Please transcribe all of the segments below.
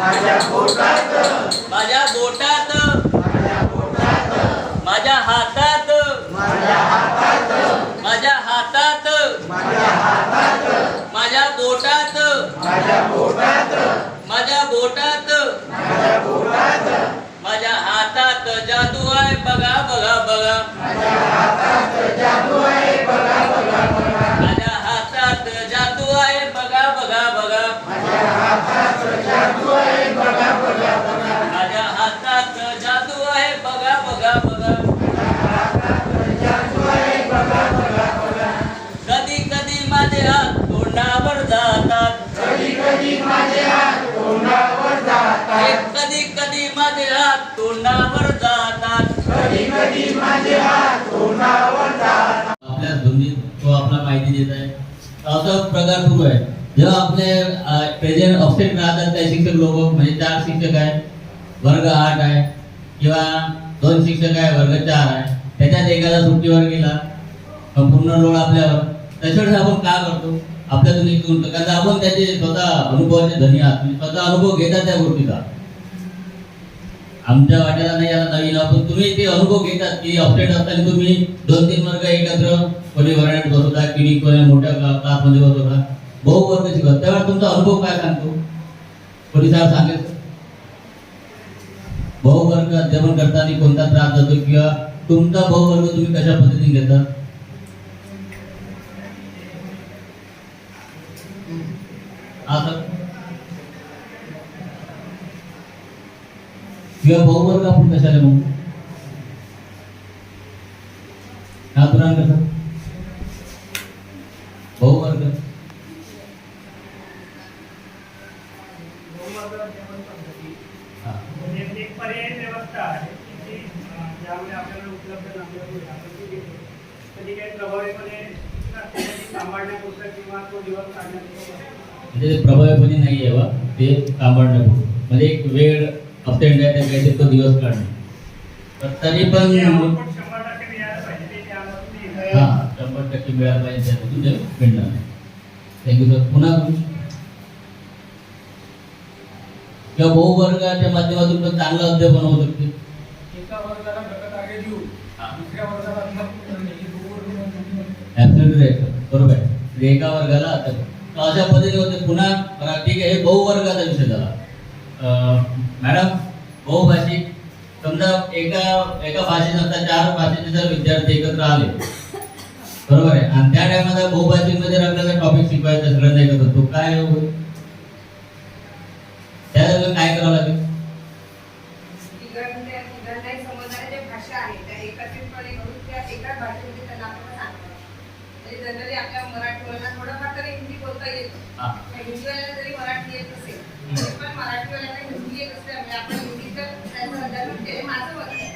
माझ्या पोटात. माझ्या बोटात. माझ्या हातात. माझ्या हातात. माझ्या हातात. माझ्या हातात. माझ्या बोटात. माझ्या पोटात माझ्या बोटात. माझ्या पोटात माझ्या हातात जादू आहे. बघा बघा बघा. माझ्या हातात जादू आहे. माहिती देत आहे. असा प्रकार सुरू आहे. जेव्हा आपले प्रेझेंट ऑफसेट राहतात त्या शिक्षक लोक म्हणजे चार शिक्षक आहे वर्ग आठ आहे किंवा दोन शिक्षक आहे वर्ग चार आहे त्याच्यात एखादा सुट्टीवर गेला पूर्ण लोड आपल्यावर. त्याच्यावेळेस आपण काय करतो? आपल्या तुम्ही कारण आपण त्याचे स्वतः अनुभवाचे धनी आहात. स्वतः अनुभव घेतात त्या गोष्टीचा. आमच्या वाट्याला नाही आला नवीन आपण तुम्ही ते अनुभव घेतात की अपडेट असताना तुम्ही दोन तीन वर्ग एकत्र कोणी वर्गात बसवता किणी कोणी मोठ्या क्लासमध्ये बसवता. बहु वर्ग शिकवत त्यावेळेस तुमचा अनुभव काय सांगतो? कोणी साहेब सांगेल बहु वर्ग अध्यापन करताना कोणता त्रास जातो किंवा तुमचा बहु वर्ग तुम्ही कशा पद्धतीने घेता हा सर किंवा बहुवर्ग आपण कशाला म्हणू हा पुराण कसं बहुवर्ग म्हणजे प्रभावीपणे ते नाही आहे बा. ते सांभाळण्यापूर्वी म्हणजे एक वेळ अपटेंड आहे त्या काहीतरी तो दिवस काढणे तर तरी पण. हा? शंभर टक्के मिळायला पाहिजे त्यामधून ते मिळणार नाही थँक्यू सर। पुन्हा किंवा बहुवर्गाच्या माध्यमातून पण चांगलं अध्यापन होऊ शकते एका वर्गाला घटक आगे देऊ दुसऱ्या वर्गाला अध्यापन करणे दोघं वर्ग ऍब्सोल्युटली राईट बरोबर आहे एका वर्गाला आता तर अशा पद्धतीने होते पुन्हा ठीक आहे हे बहुवर्गाचा विषय झाला मॅडम बहुभाषिक समजा एका एका आता चार भाषेचे जर विद्यार्थी एकत्र आले. बरोबर आहे. आणि त्या टायमाला बहुभाषिकमध्ये जर आपल्याला टॉपिक शिकवायचा सगळ्यांना एकत्र तो काय होईल? काय करावं लागेल? सांगतो. म्हणजे जनरली आपल्या मराठीवाल्यांना थोडंफार तरी हिंदी बोलता येतं हा. जरी मराठी येत असेल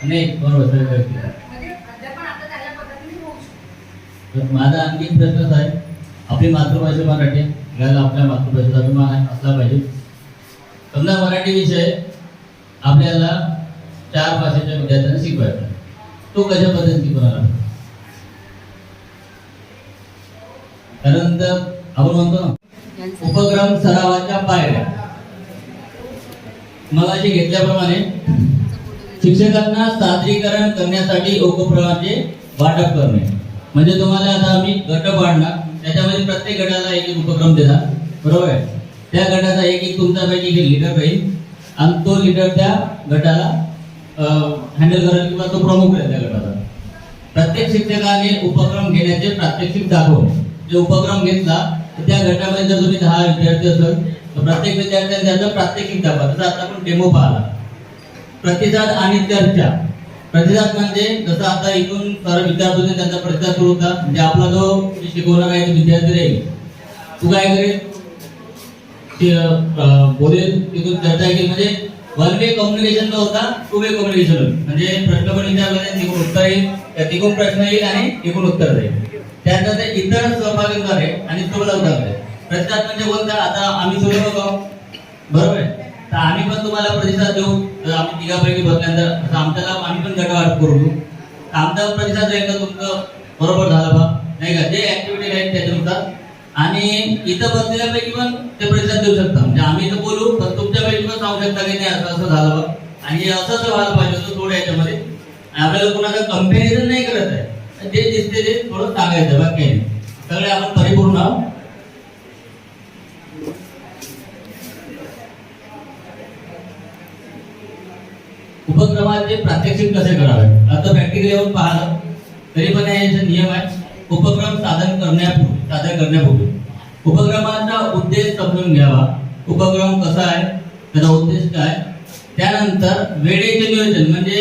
नाही बरोबर तर माझा आणखी एक प्रश्नच आहे आपली मातृभाषा मराठी आहे. आपल्या मातृभाषेचा अभिमान आहे- असला पाहिजे. समजा मराठी विषय आपल्याला चार भाषेच्या विद्यार्थ्यांना शिकवायचा तो कशा पद्धतीने शिकवणार कारण तर आपण म्हणतो ना उपक्रम सरावाच्या पायऱ्या. मगाशी घेतल्याप्रमाणे शिक्षकांना सादरीकरण करण्यासाठी उपक्रमाचे वाटप करणे. म्हणजे तुम्हाला आता आम्ही गट पाडणार त्याच्यामध्ये प्रत्येक गटाला एक एक उपक्रम देणार. बरोबर आहे? त्या गटाचा एक एक तुमच्यापैकी एक लिडर राहील. आणि तो लिडर त्या गटाला हँडल करेल किंवा तो प्रमुख राहील त्या गटाचा प्रत्येक शिक्षकाने उपक्रम घेण्याचे प्रात्यक्षिक दाखवणे जे उपक्रम घेतला तर त्या गटामध्ये जर तुम्ही दहा विद्यार्थी असेल प्रत्येक विद्यार्थ्याने त्याचं प्रात्यक्षिक दाखवा जसं आता आपण डेमो पाहिला. प्रतिसाद आणि चर्चा. प्रतिसाद म्हणजे जसं आता इथून सर विद्यार्थी होते त्यांचा प्रतिसाद सुरू होता म्हणजे आपला जो म्हणजे शिकवणार आहे तो विद्यार्थी राहील तू काय करेल? बोलेल तिथून चर्चा केली. म्हणजे वन वे कम्युनिकेशन जो होता टू वे कम्युनिकेशन होईल म्हणजे प्रश्न पण विचारला तिकडून उत्तर येईल. तिकडून प्रश्न येईल आणि तिकडून उत्तर जाईल. त्यानंतर ते इतर आहे आणि सुलभद्वारे प्रतिसाद म्हणजे कोणता आता आम्ही सुलभ आहोत बरोबर? आहे तर आम्ही पण तुम्हाला प्रतिसाद देऊ. तर आम्ही तिघापैकी बसल्यानंतर आमच्याला आम्ही पण गटवाट करू. आमचा प्रतिसाद आहे का तुमचं? बरोबर झालं बा. नाही का? जे ऍक्टिव्हिटी राहील त्याच्यानुसार. आणि इथं बसलेल्यापैकी पण ते प्रतिसाद देऊ शकता. म्हणजे आम्ही इथं बोलू पण तुमच्यापैकी पण सांगू शकता की नाही असं असं झालं बा. आणि असंच व्हायला पाहिजे होतं थोडं याच्यामध्ये. आणि आपल्याला कोणाचं कंपॅरिझन नाही करत आहे. जे दिसते ते थोडं सांगायचं बाकी सगळे आपण परिपूर्ण उपक्रमाचे प्रात्यक्षिक कसे करावे? आता प्रॅक्टिकल येऊन पाहिलं. तरी पण याचे नियम आहे उपक्रम साधन करण्यापूर्वी सादर करण्यापूर्वी उपक्रमाचा उद्देश समजून घ्यावा. उपक्रम कसा आहे? त्याचा उद्देश काय? त्यानंतर वेळेचे नियोजन म्हणजे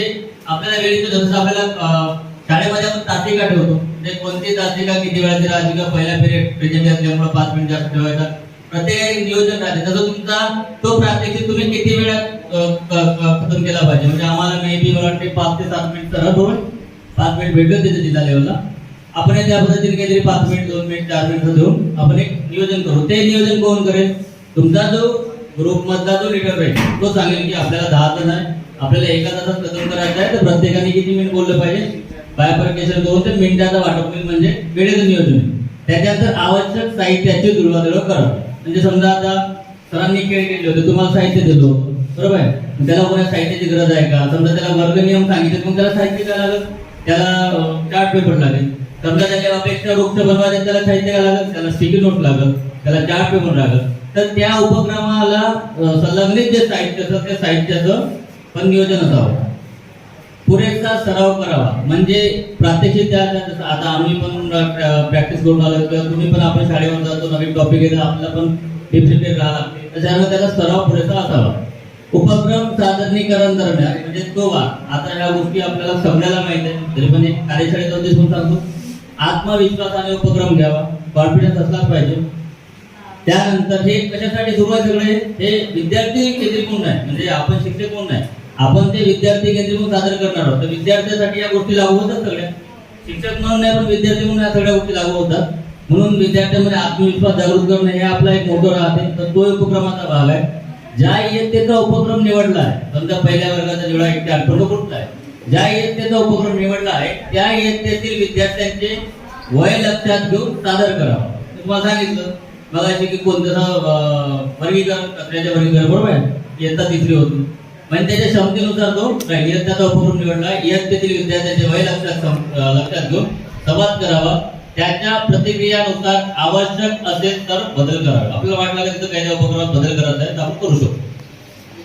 आपल्याला वेळेचं जसं आपल्याला शाळेमध्ये आपण तासिका ठेवतो. म्हणजे कोणती तासिका किती वेळाची राहते का पहिल्या पिरियड प्रेझेंट असल्यामुळे पाच मिनिट जास्त ठेवायचा. प्रत्येक नियोजन राहते. तसं तुमचा तो प्रात्यक्षिक तुम्ही किती वेळात पतन केला पाहिजे. म्हणजे आम्हाला मे बी मला वाटते पाच ते सात मिनिट सरळ दोन पाच मिनिट भेटलं तिथे जिल्हा लेवलला आपण त्या पद्धतीने काहीतरी पाच मिनिट दोन मिनिट चार मिनिट देऊन आपण एक नियोजन करू. ते नियोजन कोण करेल? तुमचा जो ग्रुप मधला जो लिडर राहील तो सांगेल की आपल्याला दहा जण आहे. आपल्याला एका तासात खतम करायचं आहे तर प्रत्येकाने किती मिनिट बोललं पाहिजे? बायपर्केशन दोन ते मिनिटाचा वाटप होईल म्हणजे वेळेचं नियोजन. त्याच्यानंतर आवश्यक साहित्याची जुळवाजुळव करा. म्हणजे समजा आता सरांनी खेळ केले होते तुम्हाला साहित्य देतो. बरोबर आहे. त्याला कोणा साहित्याची गरज आहे का? समजा त्याला वर्ग नियम सांगितले मग त्याला साहित्य काय लागेल? त्याला चार्ट पेपर लागेल. समजा त्याच्या अपेक्षा रोख बनवायचे त्याला साहित्य काय लागेल? त्याला स्टिकी नोट लागेल. त्याला चार्ट पेपर लागेल. तर त्या उपक्रमाला संलग्नित जे साहित्य असतं त्या साहित्याचं पण नियोजन असावं. पुरेसा सराव करावा. म्हणजे प्रात्यक्षिक त्या आता आम्ही पण प्रॅक्टिस करून आलो किंवा तुम्ही पण आपण शाळेवर जातो नवीन टॉपिक येतात आपल्याला पण डिप्रिपेअर राहा लागते. त्याच्यामुळे त्याचा सराव पुरेसा असावा. उपक्रम सादरीकरण दरम्यान म्हणजे तो वाद. आता ह्या गोष्टी आपल्याला समजायला माहीत आहे तरी पण एक कार्यशाळेचा उद्देश म्हणून सांगतो. आत्मविश्वासाने उपक्रम घ्यावा. कॉन्फिडन्स असलाच पाहिजे. त्यानंतर हे कशासाठी सुरू आहे सगळे? हे विद्यार्थी केंद्रीकृत आहे. म्हणजे आपण शिक्षक कोण नाही? आपण ते विद्यार्थी केंद्रीकृत सादर करणार आहोत. तर विद्यार्थ्यांसाठी या गोष्टी लागू होतात सगळ्या. शिक्षक म्हणून नाही पण विद्यार्थी म्हणून या सगळ्या गोष्टी लागू होतात. म्हणून विद्यार्थ्यांमध्ये आत्मविश्वास जागृत करणे हे आपला एक मोठं राहते. तर तो उपक्रमाचा भाग आहे. ज्या इयत्तेचा उपक्रम निवडला आहे समजा पहिल्या वर्गाचा जेवढा एक ते आठवडा कुठला आहे ज्या इयत्तेचा उपक्रम निवडला आहे त्या इयत्तेतील विद्यार्थ्यांचे वय लक्षात घेऊन सादर करावा. तुम्हाला सांगितलं बघायचे की कोणतं वर्गीकरण कचऱ्याच्या वर्गीकरण बरोबर आहे? इयत्ता तिसरी होती. म्हणजे त्याच्या क्षमतेनुसार तो इयत्ताचा उपक्रम निवडला इयत्तेतील विद्यार्थ्यांचे वय लक्षात लक्षात घेऊन संवाद करावा. त्याच्या प्रतिक्रियानुसार आवश्यक असेल तर बदल करावा आपल्याला वाटलं की काही उपक्रमात बदल करायचा आहे तर आपण करू शकतो.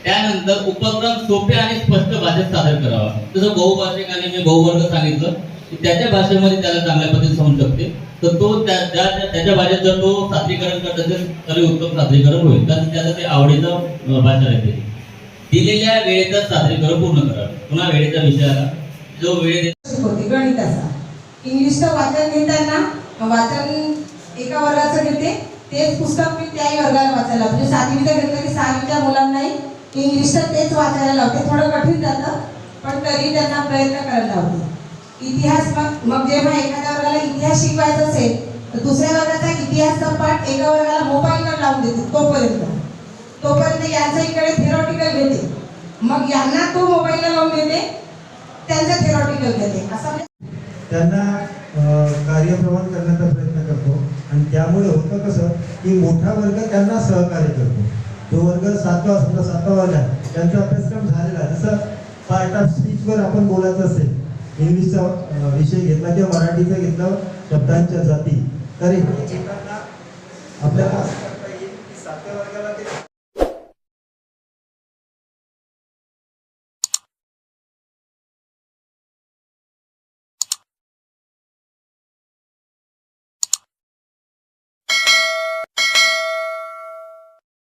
त्यानंतर उपक्रम सोपे आणि स्पष्ट भाषेत सादर करावा. जसं बहुभाषिक आणि मी बहुवर्ग सांगितलं की त्याच्या भाषेमध्ये त्याला चांगल्या पद्धतीने समजू शकते. तर तो त्याच्या भाषेत जर तो सादरीकरण करत असेल तरी उत्तम सादरीकरण होईल. कारण त्याचं ते आवडीचं भाषा आहे दिलेल्या वेळेतच सादरीकरण पूर्ण करावं पुन्हा वेळेचा विषय आला. जो वेळ गणिताचा इंग्लिशचं वाचन घेताना वाचन एका वर्गाचं घेते तेच पुस्तक मी त्याही वर्गाला वाचायला म्हणजे सातवीचं घेतलं की सहावीच्या मुलांनाही इंग्लिशचं तेच वाचायला लावते. थोडं कठीण जातं पण तरी त्यांना प्रयत्न करायला लावते. इतिहास मग मग जेव्हा एखाद्या वर्गाला इतिहास शिकवायचा असेल तर दुसऱ्या वर्गाचा इतिहासचा पाठ एका वर्गाला मोबाईलवर लावून देते तोपर्यंत. तोपर्यंत यांच्या इकडे थेरॉटिकल घेते. मग यांना तो मोबाईलला लावून देते त्यांचं थेरॉटिकल घेते. असं म्हणजे त्यांना कार्यप्रमाण करण्याचा प्रयत्न करतो. आणि त्यामुळे होतं कसं की मोठा वर्ग त्यांना सहकार्य करतो. जो वर्ग सातवा समजा सातवा वर्ग आहे त्यांचा अभ्यासक्रम झालेला आहे. जसं पार्ट ऑफ स्पीचवर आपण बोलायचं असेल इंग्लिशचा विषय घेतला किंवा मराठीचा घेतला शब्दांच्या जाती. तर आपल्याला